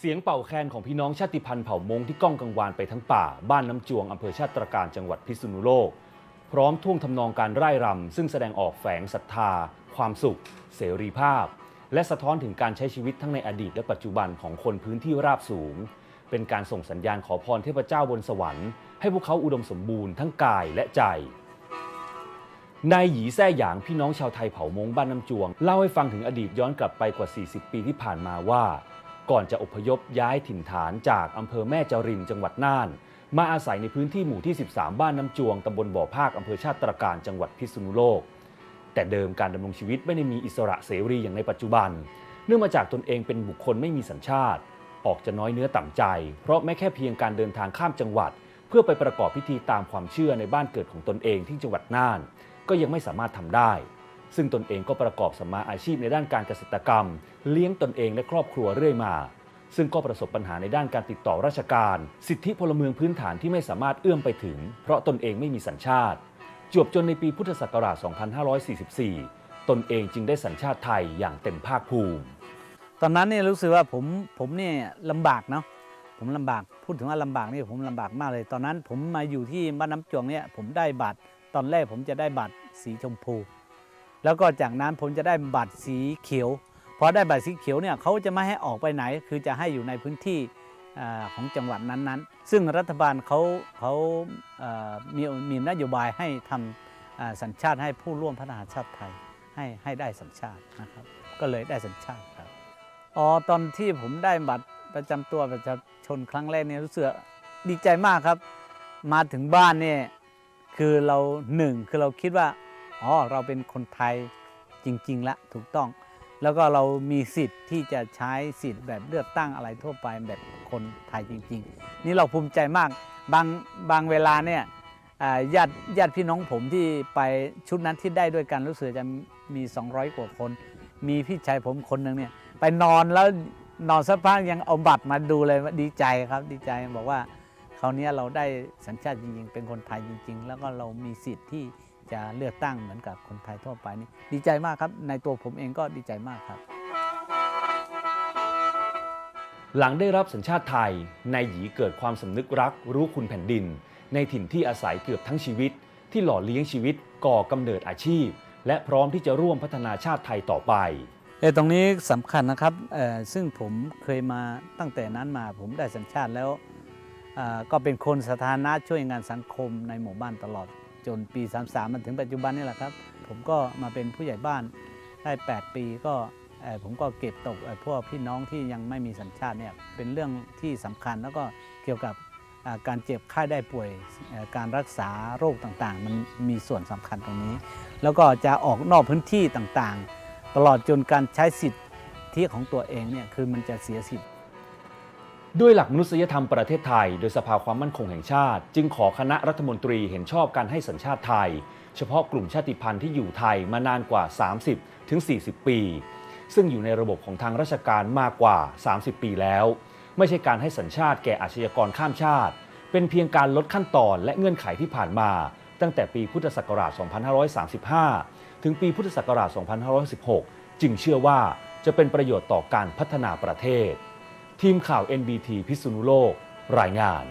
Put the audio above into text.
เสียงเป่าแคนของพี่น้องชาติพันธุ์เผ่ามงที่ก้องกังวานไปทั้งป่า บ้านน้ำจวงอำเภอชาติตรการจังหวัดพิษณุโลก พร้อมท่วงทำนองการไร่รำซึ่งแสดงออกแฝงศรัทธา ความสุข เสรีภาพ และสะท้อนถึงการใช้ชีวิตทั้งในอดีตและปัจจุบันของคนพื้นที่ราบสูง เป็นการส่งสัญญาณขอพรเทพเจ้าบนสวรรค์ ให้พวกเขาอุดมสมบูรณ์ทั้งกายและใจนายหยีแซ่หยางพี่น้องชาวไทยเผ่ามงบ้านน้ำจวง เล่าให้ฟังถึงอดีตย้อนกลับไปกว่า 40 ปีที่ผ่านมาว่า ก่อนจะอพยพย้ายถิ่นฐานจากอำเภอแม่จรินจังหวัดน่าน มาอาศัยในพื้นที่หมู่ที่ 13 บ้านน้ำจวงตำบลบ่อภาคอำเภอชาติตรการจังหวัดพิษณุโลก แต่เดิมการดำรงชีวิตไม่ได้มีอิสระเสรีอย่างในปัจจุบัน เนื่องมาจากตนเองเป็นบุคคลไม่มีสัญชาติ ออกจะน้อยเนื้อต่ำใจ เพราะแม้แค่เพียงการเดินทางข้ามจังหวัด เพื่อไปประกอบพิธีตามความเชื่อในบ้านเกิดของตนเองที่จังหวัดน่าน ก็ยังไม่สามารถทำได้ ซึ่งตนเองก็ประกอบสมาอาชีพในด้านการเกษตรกรรม เลี้ยงตนเองและครอบครัวเรื่อยมา ซึ่งก็ประสบปัญหาในด้านการติดต่อราชการ สิทธิพลเมืองพื้นฐานที่ไม่สามารถเอื้อมไปถึง เพราะตนเองไม่มีสัญชาติ จวบจนในปีพุทธศักราช 2544 ตนเองจึงได้สัญชาติไทยอย่างเต็มภาคภูมิ ตอนนั้นเนี่ยรู้สึกว่าผมผมเนี่ยลำบากเนาะผมลำบากพูดถึงว่าลำบากนี่ผมลำบากมากเลย ตอนนั้นผมมาอยู่ที่บ้านน้ำจวงเนี่ยผมได้บัตรตอนแรกผมจะได้บัตรสีชมพู แล้วก็จากนั้นผมจะได้บัตรสีเขียวพอได้บัตรสีเขียวเนี่ยเขาจะไม่ให้ออกไปไหน คือจะให้อยู่ในพื้นที่ของจังหวัดนั้นๆ ซึ่งรัฐบาลเขาเขาเอ่อมีมีนโยบายให้ทำอ่าสัญชาติให้ผู้ร่วมพัฒนาชาติไทยให้ให้ได้สัญชาตินะครับ ก็เลยได้สัญชาติครับอ๋อตอนที่ผมได้บัตรประจำตัวประชาชนครั้งแรกเนี่ยรู้สึกดีใจมากครับ มาถึงบ้านเนี่ยคือเราหนึ่งคือเราคิดว่า อ๋อเราเป็นคนไทยจริง ๆ ละถูกต้อง แล้วก็เรามีสิทธิ์ที่จะใช้สิทธิ์แบบเลือกตั้งอะไรทั่วไปแบบคนไทยจริง ๆ นี่เราภูมิใจมากบางบางเวลาเนี่ยญาติญาติพี่น้องผมที่ไปชุดนั้นที่ได้ด้วยกันรู้สึกจะมี 200 กว่าคน มีพี่ชายผมคนหนึ่งเนี่ยไปนอนแล้วนอนสักพักยังเอาบัตรมาดูเลยดีใจครับดีใจบอกว่าคราวนี้เราได้สัญชาติจริง ๆ เป็นคนไทยจริง ๆ แล้วก็เรามีสิทธิ์ที่ จะเลือกตั้งเหมือนกับคนไทยทั่วไปนี่ดีใจมากครับ ในตัวผมเองก็ดีใจมากครับ หลังได้รับสัญชาติไทยนายหยีเกิดความสำนึกรักรู้คุณแผ่นดิน ในถิ่นที่อาศัยเกือบทั้งชีวิต ที่หล่อเลี้ยงชีวิตก่อกำเนิดอาชีพ และพร้อมที่จะร่วมพัฒนาชาติไทยต่อไปเออตรงนี้สำคัญนะครับเอ่อซึ่งผมเคยมาตั้งแต่นั้นมาผมได้สัญชาติแล้วเอ่อก็เป็นคนสาธารณะช่วยงานสังคมในหมู่บ้านตลอด จนปี 33 มันถึงปัจจุบันนี่แหละครับ ผมก็มาเป็นผู้ใหญ่บ้านได้ 8 ปีก็ผมก็เก็บตกพวกพี่น้องที่ยังไม่มีสัญชาติเนี่ยเป็นเรื่องที่สำคัญแล้วก็เกี่ยวกับการเจ็บไข้ได้ป่วยการรักษาโรคต่างๆ มันมีส่วนสำคัญตรงนี้ แล้วก็จะออกนอกพื้นที่ต่างๆ ตลอดจนการใช้สิทธิที่ของตัวเองเนี่ยคือมันจะเสียสิทธิ์ ด้วยหลักมนุษยธรรมประเทศไทย โดยสภาความมั่นคงแห่งชาติ จึงขอคณะรัฐมนตรีเห็นชอบการให้สัญชาติไทย เฉพาะกลุ่มชาติพันธุ์ที่อยู่ไทยมานานกว่า 30 ถึง 40 ปี ซึ่งอยู่ในระบบของทางราชการมากกว่า 30 ปีแล้ว ไม่ใช่การให้สัญชาติแก่อาชญากรข้ามชาติ เป็นเพียงการลดขั้นตอนและเงื่อนไขที่ผ่านมา ตั้งแต่ปีพุทธศักราช 2535 ถึงปีพุทธศักราช 2516 จึงเชื่อว่าจะเป็นประโยชน์ต่อการพัฒนาประเทศ ทีมข่าว NBT พิษณุโลก รายงาน